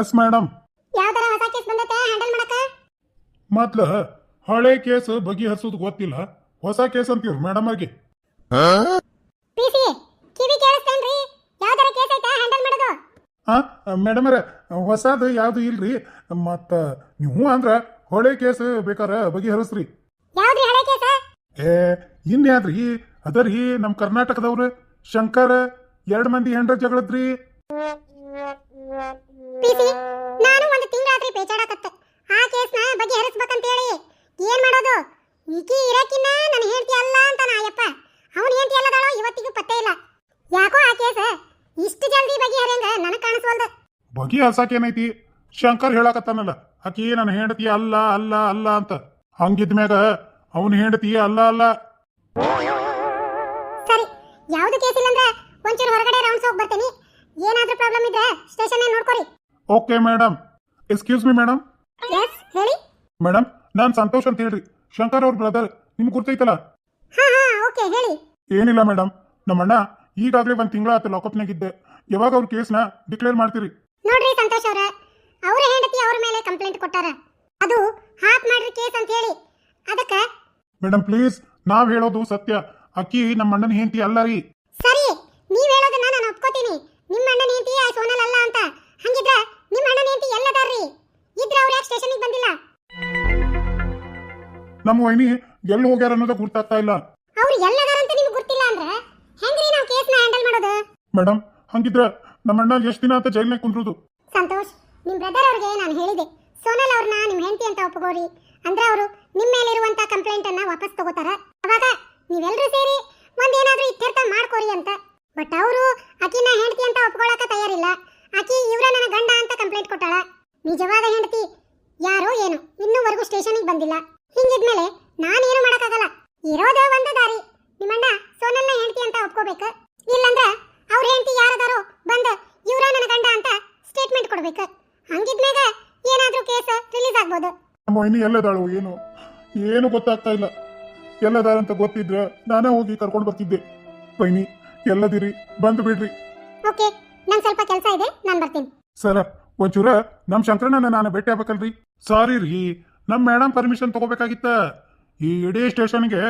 Yes madam ಯಾವ್ದಾರ ಹೊಸ case ಬಂದತೆ? Handle ಮಾಡಕ ಮೊದ್ಲ ಹಳೆ ಕೇಸ್ ಬಗೆಹರಿಸೋದು ಗೊತ್ತಿಲ್ಲ. ಹೊಸ ಕೇಸ್ ಅಂತೀವಿ ಮೇಡಮ್ ಅವ್ರಿಗೆ ಪಿ ಸಿ ಕಿವಿ ಕೇಳಿಸ್ತೇನ್ರಿ? ಯಾವ್ದಾರ ಕೇಸ್ ಐತೆ? ಹ್ಯಾಂಡಲ್ ಮಾಡೋದು. ಆ ಮೇಡಮ್ ಅವ್ರ ಹೊಸದು ಯಾವ್ದು ಇಲ್ರಿ? ಮತ್ತ ನೀವು ಅಂದ್ರ ಹೊಳೆ ಕೇಸ್ ಬೇಕಾರ ಬಗೆಹರಿಸ್ರಿ ಯಾವ್ದ್ರಿ ಹಳೆ ಕೇಸ? ಏ ಇನ್ಯಾದ್ರಿ? ಅದರಿ ನಮ್ಮ ಕರ್ನಾಟಕದವ್ರು. ಶಂಕರ್ ಎರಡ್ ಮಂದಿ ಹೆಂಡ್ರ ಜಗಳದ್ರಿ. ಪಿ ಸಿ ನಾನು ಒಂದು ತಿಂಗಳಾದ್ರಿ ಪೇಚಾಡಕತ್ತೆ ಆ ಕೇಸ್ನ ಹೇಳಿ ಏನ್ ಮಾಡೋದು? ಈಕಿ ಇರಕಿನ್ನ ನನ್ನ ಹೆಂಡತಿ ಅಲ್ಲ ಅಂತ ನಾಯಪ್ಪ ಅವನ ಹೆಂಡತಿ ಅಲ್ಲದಾಳೋ ಇವತ್ತಿಗೂ ಪತ್ತೆ ಇಲ್ಲ. ಯಾಕೋ ಆ ಕೇಸ್ ಇಷ್ಟು ಜಲ್ದಿ ಬಗೆಹರಿಯಂಗ ನನಗೆ ಕಾಣಿಸ್ವಲ್ದು. ಏನೈತಿ? ಶಂಕರ್ ಹೇಳಕತ್ತಾನಲ್ಲ ಆಕಿ ನನ್ನ ಹೆಂಡತಿ ಅಲ್ಲ ಅಲ್ಲ ಅಲ್ಲ ಅಂತ. ಹಂಗಿದ್ಮ್ಯಾಗ ಅವನ ಹೆಂಡತಿ ಅಲ್ಲ ಅಲ್ಲ. ಸರಿ ಯಾವ್ದು ಕೇಸ್ ಇಲ್ಲಂದ್ರೆ ಒಂಚೂರು ಹೊರಗಡೆ ರೌಂಡ್ಸ್ ಹೋಗಿ ಬರ್ತೀನಿ. ಏನಾದ್ರೂ ಪ್ರಾಬ್ಲಮ್ ಇದ್ರೆ station ನೋಡ್ಕೊರಿ. Okay madam excuse me madam yes ಹೇಳಿ. ಮೇಡಮ್ ನಾನು ಸಂತೋಷ್ ಅಂತ ಹೇಳ್ರಿ. ಶಂಕರ್ ಅವ್ರ ಬ್ರದರ್ ನಿಮ್ಗೆ ಗುರ್ತೈತಲ್ಲ? ಹಾ ಹಾ ಓಕೆ ಹೇಳಿ. ಏನಿಲ್ಲ ಮೇಡಮ್ ನಮ್ಮಣ್ಣ ಈಗಾಗಲೇ ಒಂದು ತಿಂಗಳ ಆತ ಲಾಕಪ್ನಾಗಿದ್ದೆ ಯಾವಾಗ ಅವ್ರ ಕೇಸ್ನ ಡಿಕ್ಲೇರ್ ಮಾಡ್ತೀರಿ? ನೋಡ್ರಿ ಸಂತೋಷ್ ಅವ್ರ ಅವ್ರ ಹೆಂಡತಿ ಅವ್ರ ಮೇಲೆ ಕಂಪ್ಲೇಂಟ್ ಕೊಟ್ಟಾರ. ಅದು ಹಾಪ್ ಮಾಡ್ರಿ ಕೇಸ್ ಅಂತ ಹೇಳಿ. ಅದಕ್ಕೆ ಮೇಡಮ್ ಪ್ಲೀಸ್ ನಾವ್ ಹೇಳೋದು ಸತ್ಯ. ಅಕ್ಕಿ ನಮ್ಮ ಅಣ್ಣನ ಹೆಂಡತಿ ಅಲ್ಲ ರೀ. ಸರಿ ನೀವ್ ಹೇಳೋದನ್ನ ನಾನು ಒಪ್ಕೋತೀನಿ. ನಿಮ್ಮ ಅಣ್ಣನ ಹೆಂಡತಿ ಆ ಸೋನಲ್ ನಮ್ಮ ವೈನಿ ಎಲ್ಲಿ ಹೋಗ್ಯಾರ ಅನ್ನೋದು ಗುರ್ತಾಗ್ತಾ ಇಲ್ಲ. ಅವ್ರು ಎಲ್ಲದಾರ ಅಂತ ನಿಮ್ಗೆ ಗೊತ್ತಿಲ್ಲ ಅಂದ್ರೆ ಹೆಂಗ್ರಿ ನಾವು ನ ಹ್ಯಾಂಡಲ್ ಮಾಡೋದು? ಮೇಡಮ್ ಹಂಗಿದ್ರೆ ನಮ್ಮ ಅಣ್ಣ ಎಷ್ಟು ದಿನ ಅಂತ ಜೈಲ್ನಾಗ ಕುಂದ್ರುದು? ಸಂತೋಷ್ ನಿಮ್ ಬ್ರದರ್ ಅವ್ರಿಗೆ ನಾನು ಹೇಳಿದೆ. ಸೋನಲ್ ಅವ್ರನ್ನ ನಿಮ್ ಹೆಂಡತಿ ಅಂತ ಒಪ್ಪಗೋರಿ ಅಂದ್ರೆ ಅವರು ನಿಮ್ಮ ಮೇಲಿರುವಂತ ಕಂಪ್ಲೇಂಟ್ ಅನ್ನ ವಾಪಸ್ ತಗೋತಾರ. ಅವಾಗ ನೀವೆಲ್ಲರೂ ಸೇರಿ ಒಂದೇನಾದ್ರೂ ಇತ್ಯರ್ಥ ಮಾಡ್ಕೋರಿ ಅಂತ. ಬಟ್ ಅವರು ಆಕಿನ ಹೆಂಡತಿ ಅಂತ ಒಪ್ಕೊಳಕ ತಯಾರಿಲ್ಲ. ಆಕಿ ಇವ್ರ ನನ್ನ ಗಂಡ ಅಂತ ಕಂಪ್ಲೇಂಟ್ ಕೊಟ್ಟಾಳ. ನಿಜವಾದ ಹೆಂಡತಿ ಯಾರೋ ಏನು ಇನ್ನೂವರೆಗೂ ಸ್ಟೇಷನ್ಗೆ ಬಂದಿಲ್ಲ. ಹಿಂಗಿದ್ಮೇಲೆ ನಾನೇನು ಮಾಡಕ್ಕಾಗಲ್ಲ. ಇರೋದ ಒಂದು ದಾರಿ. ನಿಮ್ಮಣ್ಣ ಸೋನಲ್ನ ಹೆಂಡತಿ ಅಂತ ಒಪ್ಕೋಬೇಕು. ಇಲ್ಲಂದ್ರೆ ಅವ್ರ ಹೆಂಡತಿ ಯಾರಾದರೂ ಬಂದು ಇವರ ನನ್ನ ಗಂಡ ಅಂತ ಸ್ಟೇಟ್ಮೆಂಟ್ ಕೊಡಬೇಕು. ಹಂಗಿದ್ಮೇಗ ಏನಾದರೂ ಕೇಸ್ ರಿಲೀಸ್ ಆಗ್ಬೋದು. ನಮ್ಮ ವೈನಿ ಎಲ್ಲದಾಳು ಏನು? ಏನು ಗೊತ್ತಾಗ್ತಾ ಇಲ್ಲ. ಎಲ್ಲದಾರ ಅಂತ ಗೊತ್ತಿದ್ರೆ ನಾನೇ ಹೋಗಿ ಕರ್ಕೊಂಡು ಬರ್ತಿದ್ದೆ. ಬೈನಿ ಎಲ್ಲದಿರಿ ಬಂದು ಬಿಡ್ರಿ. ಓಕೆ ನಂಗೆ ಸ್ವಲ್ಪ ಕೆಲಸ ಇದೆ ನಾನು ಬರ್ತೀನಿ. ಸರ ಒಂಚೂರ ನಮ್ಮ ಶಂಕರಣ್ಣನ ನಾನು ಭೇಟಿ ಆಗ್ಬೇಕಲ್ರಿ? ಸಾರಿ ರೀ. ನಮ್ ಮೇಡಮ್ ಪರ್ಮಿಷನ್ ತಗೋಬೇಕಾಗಿತ್ತ? ಈ ಇಡೀ ಸ್ಟೇಷನ್ಗೆ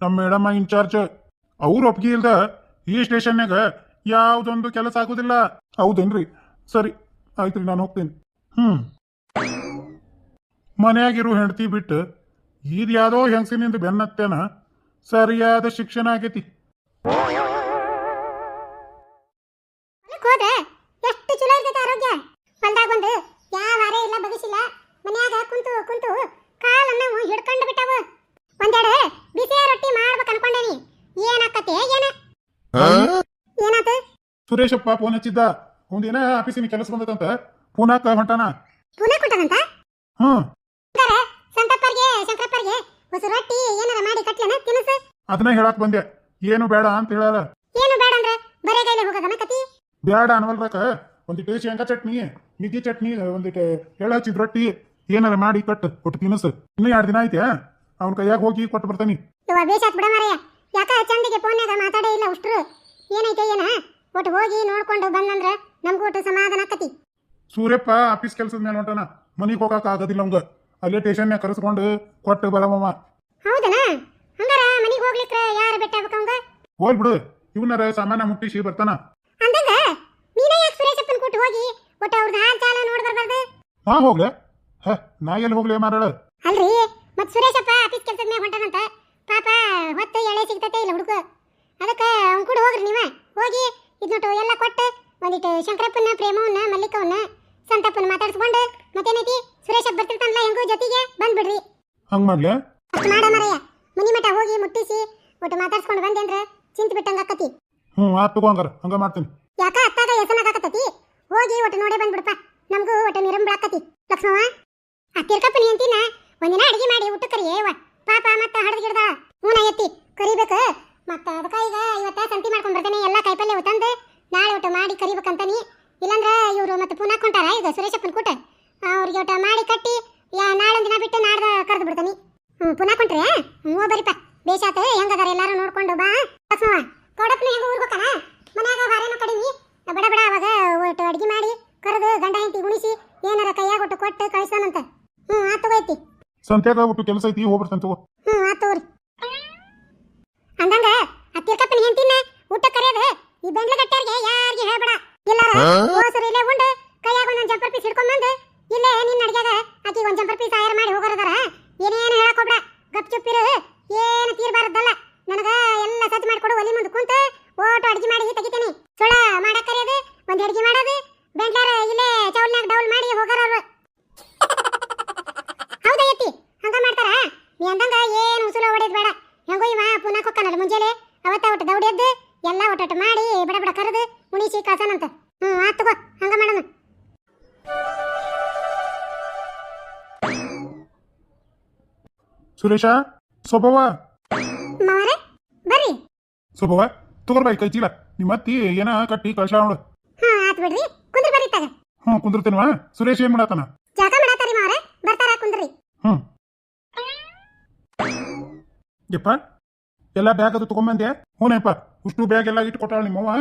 ನಮ್ಮ ಮೇಡಮ್ ಇನ್ಚಾರ್ಜ್ ಅವ್ರ ಒಪ್ಪಿಗೆ ಇಲ್ದ ಈ ಸ್ಟೇಷನ್ನಾಗ ಯಾವುದೊಂದು ಕೆಲಸ ಆಗುದಿಲ್ಲ. ಹೌದೇನ್ರಿ? ಸರಿ ಆಯ್ತ್ರಿ ನಾನು ಹೋಗ್ತೀನಿ. ಹ್ಮ್. ಮನ್ಯಾಗಿರೋ ಹೆಂಡತಿ ಬಿಟ್ಟು ಇದು ಯಾವುದೋ ಹೆಂಗಸಿನಿಂದ ಬೆನ್ನತ್ತೇನ? ಸರಿಯಾದ ಶಿಕ್ಷಣ ಆಗೈತಿ ಹೊಲಕ್ ಹೋದ್ರೆ ಎಷ್ಟು ಚಲೋ ಇರ್ತೈತೆ ಆರೋಗ್ಯ ಹೊಲ್ದಾಗ ಒಂದು ಯಾವ ಆರೆ ಇಲ್ಲ ಬಗಸಿಲ್ಲ ಮನ್ಯಾಗ ಕುಂತು ಕುಂತು ಕಾಲನ್ನ ಹಿಡ್ಕೊಂಡು ಬಿಟ್ಟವು ಒಂದೆರಡು ಬಿಸಿಯ ರೊಟ್ಟಿ ಮಾಡ್ಬೇಕು ಅನ್ಕೊಂಡೇನಿ ಏನಾಕತ್ತೆ ಏನ ಏನಾತು? ಸುರೇಶಪ್ಪ ಫೋನ್ ಹಚ್ಚಿದ್ದ. ಒಂದಿನ ಆಫೀಸಿನ ಕೆಲಸ ಬಂದದಂತ ಪುನಾಕ ಹೊಂಟಾನ. ಪುನಃ ಕೊಟ್ಟದಂತ ಹ್ಮ್. ಸಂತಪ್ಪರ್ಗೆ ಶಂಕರಪ್ಪರ್ಗೆ ಹೊಸ ರೊಟ್ಟಿ ಏನಾರ ಮಾಡಿ ಕಟ್ಲೇನ ತಿನಸು ಅದನ್ನ ಹೇಳಕ್ ಬಂದೆ. ಏನು ಬೇಡ ಅಂತ ಹೇಳಾರ ಏನು ಬೇಡ ಅಂದ್ರೆ ಬರೇ ಕೈಲಿ ಹೋಗೋದನ ಕತಿ? ಬೇಡ ಅನ್ವಲ್ರಕ ಒಂದಿಟ್ಟು ಶೇಂಗಾ ಚಟ್ನಿ ಮಿಗಿ ಚಟ್ನಿ ಒಂದಿಟ್ಟು ಎಳ್ಳ ಹಚ್ಚಿದ ರೊಟ್ಟಿ ಏನಾರ ಮಾಡಿ ಕಟ್ ಕೊಟ್ಟು ತಿನ್ನಸ್. ಇನ್ನೂ ಎರಡು ದಿನ ಐತೆ ಅವನ ಕೈಯಾಗ ಹೋಗಿ ಕೊಟ್ಟು ಬರ್ತಾನಿ. ಇವ ಬೇಷಾತ್ ಬಿಡ ಮಾರಯ್ಯ ಯಾಕ ಚಂದಿಗೆ ಫೋನ್ಯಾಗ ಮಾತಾಡೇ ಇಲ್ಲ ಉಷ್ಟ್ರು? ಏನೈತೆ ಏನ? ಒಟ್ಟು ಹೋಗಿ ನೋಡ್ಕೊಂಡು ಬಂದಂದ್ರ ನಮ್ಗೂ ಒಟ್ಟು ಸಮಾಧಾನ ಆಕತಿ. ಸೂರ್ಯಪ್ಪ ಆಫೀಸ್ ಕೆಲಸದ ಮೇಲೆ ಹೊಂಟಾನ. ಮನಿಗೆ ಹೋಗಕ್ಕೆ ಆಗೋದಿಲ್ಲ ಅವಂಗ ಅಲ್ಲೇ ಸ್ಟೇಷನ್ಯಾಗ ಕರೆಸ್ಕೊಂಡು ಕೊಟ್ಟು ಬರಮವ ಹೌದನ? ಹಂಗಾರ ಮನಿಗೆ ಹೋಗ್ಲಿಕ್ಕೆ ಯಾರು ಬೆಟ್ಟ ಆಗ್ಬೇಕಂಗ ಹೋಲ್ ಬಿಡು. ಇವನರ ಸಾಮಾನ್ಯ ಮುಟ್ಟಿಸಿ ಬರ್ತಾನ. ಅಂದಂಗ? ನೀನೇ ಯಾಕೆ ಸುರೇಶಪ್ಪನ ಕೊಟ್ಟು ಹೋಗಿ ಒಟ್ಟು ಅವ್ರದ್ದು ಹಾಲ್ ಚಾಲ ನೋಡ್ ಬರ್ಬಾರ್ದು? ನಾ ಹೋಗ್ಲೆ? ಹ ನಾ ಎಲ್ಲಿ ಹೋಗ್ಲಿ ಮಾರಾಳ ಅಲ್ರಿ ಮತ್ತೆ ಸುರೇಶಪ್ಪ ಆಫೀಸ್ ಕೆಲಸದ ಮೇಲೆ ಹೊಂಟಾನಂತ. ಎಳೆ ಸಿಗ್ತತೆ ಇಲ್ಲ ಹುಡುಗ? ಅದಕ್ಕೆ ಅವ್ನು ಕೂಡ ಹೋಗ್ರಿ ನೀವ. ಹೋಗಿ ಇದ್ನೊಟ್ಟು ಎಲ್ಲ ಕೊಟ್ಟು ಒಂದಿಟ್ಟು ಶಂಕರಪ್ಪನ ಪ್ರೇಮವನ್ನ ಮಲ್ಲಿಕವನ್ನ ಸಂತಪ್ಪನ ಮಾತಾಡಿಸ್ಕೊಂಡು ಮತ್ತೇನೈತಿ? ಸುರೇಶ ಬರ್ತಿರ್ತಾನಲ್ಲ ಹೆಂಗೂ ಜೊತೆಗೆ ಬಂದ್ಬಿಡ್ರಿ. ಹಂಗ ಮಾಡ್ಲೆ? ಅಷ್ಟು ಮಾಡ ಮರಯ್ಯ ಮನಿ ಮಠ ಹೋಗಿ ಮುಟ್ಟಿಸಿ ಒಟ್ಟು ಮಾತಾಡ್ಸ್ಕೊಂಡು ಬಂದೆ ಅಂದ್ರೆ ಚಿಂತ ಬಿಟ್ಟಂಗ ಆಕತಿ. ಹ್ಞೂ ಆತ್ ತಗೋ ಹಂಗಾರ ಹಂಗ ಮಾಡ್ತೀನಿ. ಯಾಕ ಅತ್ತಾಗ ಎಸನಾಗತ್ತತಿ ಹೋಗಿ ಒಟ್ಟು ನೋಡೇ ಬಂದ್ಬಿಡಪ್ಪ. ನಮಗೂ ಒಟ್ಟು ನಿರಂಬಳಾಕತಿ ಲಕ್ಷ್ಮವ ಆ ತಿರ್ಕಪ್ಪನಿ ಅಂತಿನ ಒಂದಿನ ಅಡಿಗೆ ಮಾಡಿ ಊಟ ಏವ ಪಾಪ ಮತ್ತ ಹಡದ್ ಗಿಡದ ಹೂನ ಎತ್ತಿ ಕರಿಬೇಕು? ಮತ್ತೆ ಅದಕ್ಕೆ ಈಗ ಇವತ್ತು ಸಂತಿ ಮಾಡ್ಕೊಂಡು ಬರ್ತೇನೆ, ಎಲ್ಲ ಕಾಯಿಪಲ್ಲೆ ತಂದು ನಾಳೆ ಒಟ್ಟು ಮಾಡಿ ಕರಿಬೇಕಂತಾನೆ ಇಲ್ಲಾಂದ್ರೆ ಇವರು ಮತ್ತೆ ಪುನಃ ಕೊಂಟಾರ ಈಗ ಸುರೇಶಪ್ಪನ ಕೂಟ? ಅವ್ರಿಗೆ ಒಟ್ಟು ಮಾಡಿ ಕಟ್ಟಿ, ಯಾ ನಾಳೊಂದ್ ದಿನ ಬಿಟ್ಟು ನಾಡ್ದ ಕರೆದು ಬಿಡ್ತಾನೆ ಹ್ಞೂ ಪುನಃ ಕೊಂಟ್ರೆ? ಹ್ಞೂ ಬರಿಪ. ಬೇಷಾತ ಹೆಂಗದಾರ ಎಲ್ಲಾರು ನೋಡ್ಕೊಂಡು ಬಾ. ಲಕ್ಷ್ಮವ್ವ ಕೊಡಪ್ಪನ ಹೆಂಗ ಊರ್ಬೇಕನ ಮನ್ಯಾಗ ಬಾರೇನೋ ಕಡಿಮೆ. ಬಡ ಬಡ ಅವಾಗ ಒಟ್ಟು ಅಡುಗೆ ಮಾಡಿ, ಕರೆದು ಗಂಡ ಹೆಂಡತಿ ಉಣಿಸಿ ಏನಾರ ಕೈಯಾಗ ಒಟ್ಟು ಕೊಟ್ಟು ಕಳಿಸ್ತಾನಂತ. ಹ್ಞೂ ಆತ ತಗೋಯ್ತಿ ಸಂತ್ಯಾಗ ಒಟ್ಟು ಕೆಲಸ ಐತಿ, ಹೋಗ್ಬರ್ತಾನೆ ತಗೋ ಹ್ಞೂ ಆತ್ ತಗೋರಿ ಅಂದಂಗ ಅತ್ತಿರ್ಕಪ್ಪನ ಹೆಂತಿನ ಊಟ ಕರೆಯದ ಈ ಬೆಂಗ್ಳ ಗಟ್ಟಾರ್ಗೆ ಯಾರಿಗೆ ಹೇಳ್ಬೇಡ ಇಲ್ಲಾರ ಹೋಸರು ಇಲ್ಲೇ ಉಂಡು ಕೈಯಾಗ ಒಂದೊಂದು ಜಂಪರ್ ಪೀಸ್ ಹಿಡ್ಕೊಂಬಂದು ಇಲ್ಲೇ ನಿನ್ನ ಆಕಿ ಒಂದ್ ಜಂಪರ್ ಪೀಸ್ ಆಯರ್ ಮಾಡಿ ಹೋಗೋರದಾರ? ಏನೇನು ಹೇಳಕ್ ಹೋಗ್ಬೇಡ ಗಪ್ ಚುಪ್ಪಿರು ಏನು ತೀರ್ಬಾರದಲ್ಲ ನನಗ ಎಲ್ಲ ಸಜ್ಜು ಮಾಡ್ಕೊಡು, ಒಲಿ ಮುಂದೆ ಕುಂತ ಓಟು ಅಡಿಗೆ ಮಾಡಿ ತೆಗಿತೀನಿ. ಸುಳ ಮಾಡಕ್ ಕರೆಯೋದು, ಒಂದ್ ಅಡ್ಗೆ ಮಾಡೋದು. ಬೆಂಗ್ಳಾರ ಇಲ್ಲೇ ಚೌಲ್ನಾಗ ಡೌಲ್ ಮಾಡಿ ಹೋಗಾರ ಅವ್ರು ಹೌದಾ ಎತ್ತಿ ಹಂಗ ಮಾಡ್ತಾರ? ನೀ ಅಂದಂಗ ಏನು ಉಸುಲ ಹೊಡೆದ್ ಬೇಡ. ಹೆಂಗೋ ಇವ ಪುನಃ ಹೊಕ್ಕನಲ್ಲ ಮುಂಜಾನೆ. ಅವತ್ತ ಒಟ್ಟು ದೌಡೆದ್ದು ಎಲ್ಲ ಒಟ್ಟೊಟ್ಟು ಮಾಡಿ ಸುರೇಶ ಸ್ವಭಾವ ಮಾವರೇ ಬರ್ರಿ. ಸ್ವಭಾವ ತಗೋರ್ ಬಾಯ್ ಕೈ ಚೀಲ. ನಿಮ್ಮ ಅತ್ತಿ ಏನ ಕಟ್ಟಿ ಕಳ್ಸ ನೋಡು. ಹಾ ಆತ್ ಬಿಡ್ರಿ. ಕುಂದ್ರ ಬರ್ರಿ ತಗ ಹ್ಞೂ ಕುಂದಿರ್ತೇನವ? ಸುರೇಶ್ ಏನ್ ಮಾಡತಾನ ಜಾಗ ಮಾಡತಾರಿ ಮಾವರೇ. ಬರ್ತಾರ ಕುಂದ್ರಿ. ಹ್ಞೂ ಯಪ್ಪ ಎಲ್ಲ ಬ್ಯಾಗ್ ಅದು ತಗೊಂಬಂದೆ? ಹ್ಞೂನಪ್ಪ ಉಷ್ಟು ಬ್ಯಾಗ್ ಎಲ್ಲ ಇಟ್ಟು ಕೊಟ್ಟಾಳ ನಿಮ್ಮವ್ವ.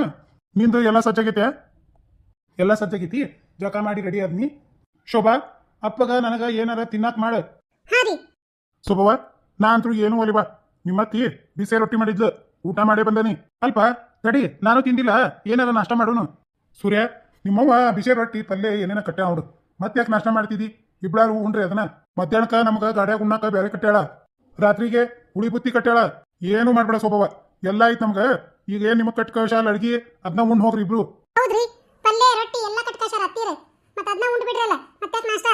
ನಿಂದು ಎಲ್ಲ ಸಜ್ಜಾಗೈತೆ? ಎಲ್ಲ ಸಜ್ಜಾಗೈತಿ? ಜಕ ಮಾಡಿ ರೆಡಿ ಆದ್ನಿ. ಶೋಭಾ ಅಪ್ಪಗ ನನಗ ಏನಾರ ತಿನ್ನಾಕ್ ಮಾಡು. ಹಾ ರೀ ಶೋಭವ ನಾ ಅಂತೂ ಏನು ನಿಮ್ಮ ನಿಮ್ಮತ್ತಿ ಬಿಸಿ ರೊಟ್ಟಿ ಮಾಡಿದ್ಲು. ಊಟ ಮಾಡೇ ಬಂದನಿ. ಅಲ್ಪ ತಡಿ ನಾನು ತಿಂದಿಲ್ಲ. ಏನಾರ ನಾಷ್ಟ ಮಾಡೋನು. ಸೂರ್ಯ ನಿಮ್ಮವ್ವ ಬಿಸಿ ರೊಟ್ಟಿ ಪಲ್ಯ ಏನೇನ ಕಟ್ಟೆ ನೋಡು. ಮತ್ತೆ ಯಾಕೆ ನಾಷ್ಟ ಮಾಡ್ತಿದ್ದಿ ಇಬ್ಳಾರು ಉಂಡ್ರಿ ಅದನ್ನ ಮಧ್ಯಾಹ್ನಕ್ಕೆ ನಮಗ ಗಾಡ್ಯಾಗ ಉಣ್ಣಾಕ ಬೇರೆ ಕಟ್ಟ್ಯಾಳ. ರಾತ್ರಿಗೆ ಉಳಿ ಬುತ್ತಿ ಕಟ್ಟ್ಯಾಳ. ಏನು ಮಾಡ್ಬೇಡ ಸೋಭವ ಎಲ್ಲ ಐತ್ ನಮ್ಗ. ಈಗ ಏನ್ ನಿಮ್ಮ ಕಟ್ ಕಳ್ಸಾಲ ಅಡ್ಗಿ? ಅದ್ನ ಉಂಡ್ ಹೋಗ್ರಿ ಇಬ್ರು. ಹೌದ್ರಿ. ಪಲ್ಯ ರೊಟ್ಟಿ ಎಲ್ಲ ಕಟ್ಕಶಾರ ಹತ್ತೀರ ಮತ್ತ ಅದನ್ನ ಉಂಡು ಬಿಡ್ರಲ್ಲ. ಮತ್ತೆ ನಾಷ್ಟ?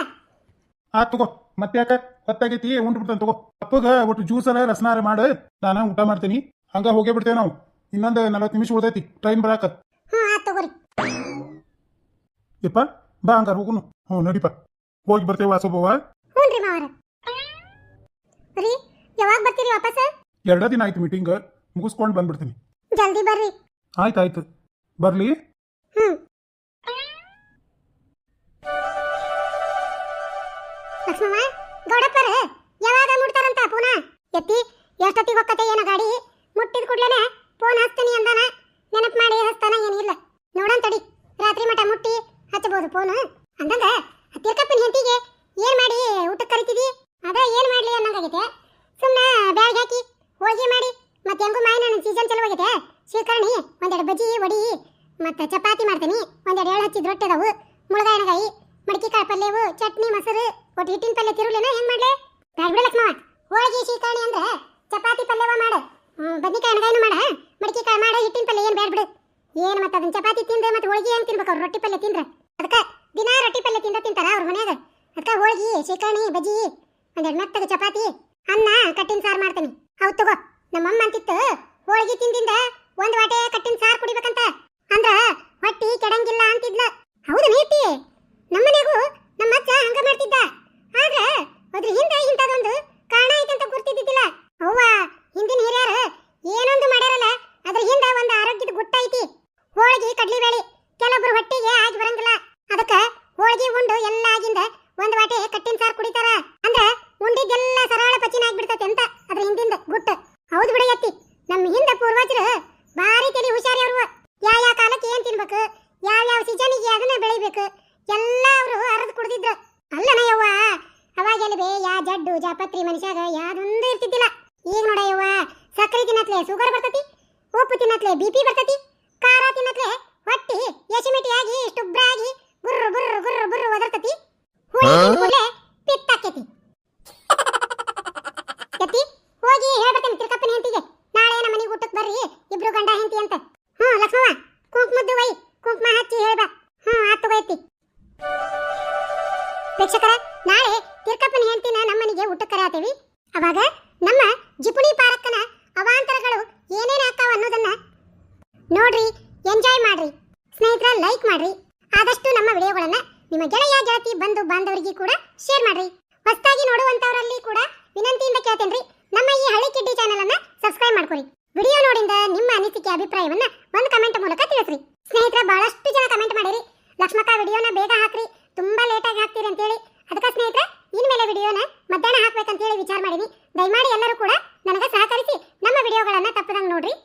ಆತ್ ತಗೋ. ಮತ್ತೆ ಯಾಕ? ಹೊತ್ತಾಗೈತಿ ಉಂಟು ಬಿಡ್ತಾನೆ ತಗೋ. ಅಪ್ಪಗ ಒಟ್ಟು ಜ್ಯೂಸರ ರಸನಾರ ಮಾಡು. ನಾನು ಊಟ ಮಾಡ್ತೀನಿ. ಹಂಗ ಹೋಗೇ ಬಿಡ್ತೇವೆ ನಾವು. ಇನ್ನೊಂದು ನಲವತ್ತು ನಿಮಿಷ ಉಳ್ದೈತಿ. ಟ್ರೈನ್ ಬರಾಕ. ಯಪ್ಪ ಬಾ ಹಂಗಾರ ಹೋಗುನು. ಹ್ಞೂ ನಡಿಪ. ಹೋಗಿ ಬರ್ತೇವೆ ವಾಸೋಬವ್ವ ರೀ ಯಾವಾಗ ಬರ್ತೀರಿ ವಾಪಸ್? ಎರಡ ದಿನ ಆಯ್ತು ಮೀಟಿಂಗ್ ಮುಗಿಸ್ಕೊಂಡು ಬಂದ್ಬಿಡ್ತೀನಿ. ಜಲ್ದಿ ಬರ್ರಿ. ಆಯ್ತು ಆಯ್ತು ಬರ್ಲಿ. ಅಂದಂಗ ತಿರ್ಕಪ್ಪನ ಹೆಂಡತಿಗೆ ಏನ್ ಮಾಡಿ ಊಟಕ್ಕೆ ಕರಿತಿದಿ? ಅದ ಏನ್ ಮಾಡ್ಲಿ ಅನ್ನಂಗಾಗೈತೆ ಸುಮ್ಮನೆ ಬ್ಯಾಗ್ ಹಾಕಿ ಹೋಳಿಗೆ ಮಾಡಿ, ಮತ್ತೆ ಹೆಂಗು ನನ್ನ ಸೀಸನ್ ಚಲೋ ಹೋಗೈತೆ ಶ್ರೀಕರ್ಣಿ, ಒಂದೆರಡು ಬಜ್ಜಿ ವಡಿ ಮತ್ತೆ ಚಪಾತಿ ಮಾಡ್ತೀನಿ, ಒಂದೆರಡು ಎಳ್ಳು ಹಚ್ಚಿದ ರೊಟ್ಟಿ ಅದಾವು ಮುಳಗಾಯಿನಗಾಯಿ ಮಡಕಿ ಕಾಳು ಪಲ್ಯವು ಚಟ್ನಿ, ಮೊಸರು, ಒಟ್ಟು ಹಿಟ್ಟಿನ ಪಲ್ಯ ತಿರುಳೇನ ಹೆಂಗ್ ಮಾಡ್ಲೆ ಬ್ಯಾಡ ಬಿಡ ಲಕ್ಷ್ಮವ ಹೋಳಿಗೆ ಶ್ರೀಕರ್ಣಿ ಅಂದ್ರೆ ಚಪಾತಿ ಪಲ್ಯವ ಮಾಡು ಬದ್ನಿಕಾಯಿ ಎಣ್ಗಾಯಿನೂ ಮಾಡ ಮಡಕಿ ಕಾಳು ಮಾಡ ಹಿಟ್ಟಿನ ಪಲ್ಯ ಏನು ಬ್ಯಾಡ ಬಿಡು ಏನು ಮತ್ತೆ ಅದನ್ನ ಚಪಾತಿ ತಿಂದ್ರೆ ಮತ್ತೆ ಹೋಳಿಗೆ ಹೆಂಗ್ ತಿನ್ಬೇಕು ಅವ್ರು ರೊಟ್ಟಿ ಪಲ್ಯ ತಿಂದ್ರೆ ಅದಕ್ಕೆ ದಿನಾ ರೊಟ್ಟಿ ಪಲ್ಯ ತಿಂದ ತಿಂತಾರ ಅವ್ರ ಮನ್ಯಾಗ ಅದಕ್ಕೆ ಹೋಳಿಗೆ ಶ್ರೀಕರ್ಣಿ ಬಜ್ಜಿ ಒಂದೆರಡು ಮೆತ್ತಗ ಚಪಾತಿ ಅನ್ನ ಕಟ್ಟಿನ ಸಾರು ಮಾಡ್ತೀನಿ ಹೌದು ತಗೋ ನಮ್ಮಮ್ಮ ಅಂತಿತ್ತು ಹೋಳಿಗೆ ತಿಂದಿಂದ ಒಂದ್ ವಾಟೆ ಕಟ್ಟಿನ ಸಾರು ಕುಡಿಬೇಕಂತ ಅಂದ್ರ ಹೊಟ್ಟಿ ಕೆಡಂಗಿಲ್ಲ ಅಂತಿದ್ಲ ಹೌದು ನೀತಿ ನಮ್ಮನೆಗೂ ನಮ್ಮ ಅಜ್ಜ ಹಂಗ ಮಾಡ್ತಿದ್ದ ಆದ್ರ ಅದ್ರ ಹಿಂದೆ ಇಂಥದೊಂದು ಕಾರಣ ಐತಂತ ಗುರ್ತಿದ್ದಿದ್ದಿಲ್ಲ ಅವ್ವ ಹಿಂದಿನ ಹಿರಿಯರು ಏನೊಂದು ಮಾಡ್ಯಾರಲ್ಲ ಅದ್ರ ಹಿಂದೆ ಒಂದು ಆರೋಗ್ಯದ ಗುಟ್ಟ ಐತಿ ಹೋಳಿಗೆ ಕಡ್ಲಿ ಬೇಳೆ ಕೆಲವೊಬ್ರು ಹೊಟ್ಟಿಗೆ ಆಗಿ ಬರಂಗಿಲ್ಲ ಅದಕ್ಕ ಹೋಳಿಗೆ ಉಂಡು ಎಲ್ಲ ಆಗಿಂದ ಒಂದ್ ವಾಟೆ ಕಟ್ಟಿನ ಸಾರು ಕುಡಿತಾರ ಅಂದ್ರ ಉಂಡಿದ್ದೆಲ್ಲ ಸರಳ ಪಚಿನ ಆಗ್ಬಿಡ್ತೈತೆ ಅಂತ ಅದ್ರ ಹಿಂದಿಂದ ಗುಟ್ಟ ಹೌದು ಬಿಡ ಎತ್ತಿ ನಮ್ಮ ಹಿಂದೆ ಪೂರ್ವಜರು ಭಾರಿ ತಲೆ ಹುಷಾರಿ ಅವ್ರು ಯಾವ ಯಾವ ಕಾಲಕ್ಕೆ ಏನ್ ತಿನ್ಬೇಕು ಯಾವ ಯಾವ ಸೀಸನಿಗೆ ಅದನ್ನ ಬೆಳಿಬೇಕು ಎಲ್ಲ ಅವರು ಅರದು ಕುಡ್ದಿದ್ರು ಅಲ್ಲನ ಯವ್ವ ಅವಾಗ ಎಲ್ಲಿ ಜಡ್ಡು ಜಾಪತ್ರಿ ಮನುಷ್ಯಾಗ ಯಾವ್ದೊಂದು ಇರ್ತಿದ್ದಿಲ್ಲ. ಈಗ ನೋಡ ಯವ್ವ, ಸಕ್ಕರೆ ತಿನ್ನತ್ಲೆ ಶುಗರ್ ಬರ್ತತಿ, ಉಪ್ಪು ತಿನ್ನತ್ಲೆ ಬಿ ಪಿ ಬರ್ತತಿ. ನೋಡ್ರಿ ಎಂಜಾಯ್ ಮಾಡ್ರಿ. ಸ್ನೇಹಿತರ ಲೈಕ್ ಮಾಡ್ರಿ. ಆದಷ್ಟು ನಮ್ಮ ವಿಡಿಯೋಗಳನ್ನ ನಿಮ್ಮ ಗೆಳೆಯ ಗೆಳತಿ, ಬಂಧು, ಬಾಂಧವರಿಗೆ ಕೂಡ ಶೇರ್ ಮಾಡ್ರಿ. ಹೊಸದಾಗಿ ನೋಡುವಂತವರಲ್ಲಿ ಕೂಡ ವಿನಂತಿಯಿಂದ ಕೇಳ್ತೇನ್ರಿ, ನಮ್ಮ ಈ ಹಳ್ಳಿ ಕಿಡ್ಡಿ ಚಾನೆಲ್ ಅನ್ನ ಸಬ್ಸ್ಕ್ರೈಬ್ ಮಾಡ್ಕೊರಿ. ವಿಡಿಯೋ ನೋಡಿಂದ ನಿಮ್ಮ ಅನಿಸಿಕೆ, ಅಭಿಪ್ರಾಯವನ್ನ ಒಂದು ಕಮೆಂಟ್ ಮೂಲಕ ತಿಳಿಸ್ರಿ. ಸ್ನೇಹಿತರ, ಬಹಳಷ್ಟು ಜನ ಕಮೆಂಟ್ ಮಾಡಿರಿ. ಲಕ್ಷ್ಮಕ ವಿಡಿಯೋನ ಬೇಗ ಹಾಕ್ರಿ. ತುಂಬಾ ಲೇಟ್ ಆಗಿ ಹಾಕ್ತೀರಿ ಅಂತೇಳಿ. ಅದಕ್ಕೆ ಸ್ನೇಹಿತರೆ, ಇನ್ಮೇಲೆ ವಿಡಿಯೋನ ಮಧ್ಯಾಹ್ನ ಹಾಕ್ಬೇಕಂತೇಳಿ ವಿಚಾರ ಮಾಡೀನಿ. ದಯಮಾಡಿ ಎಲ್ಲರೂ ಕೂಡ ನನಗೆ ಸಹಕರಿಸಿ ನಮ್ಮ ವಿಡಿಯೋಗಳನ್ನ ತಪ್ಪದಂಗೆ ನೋಡ್ರಿ.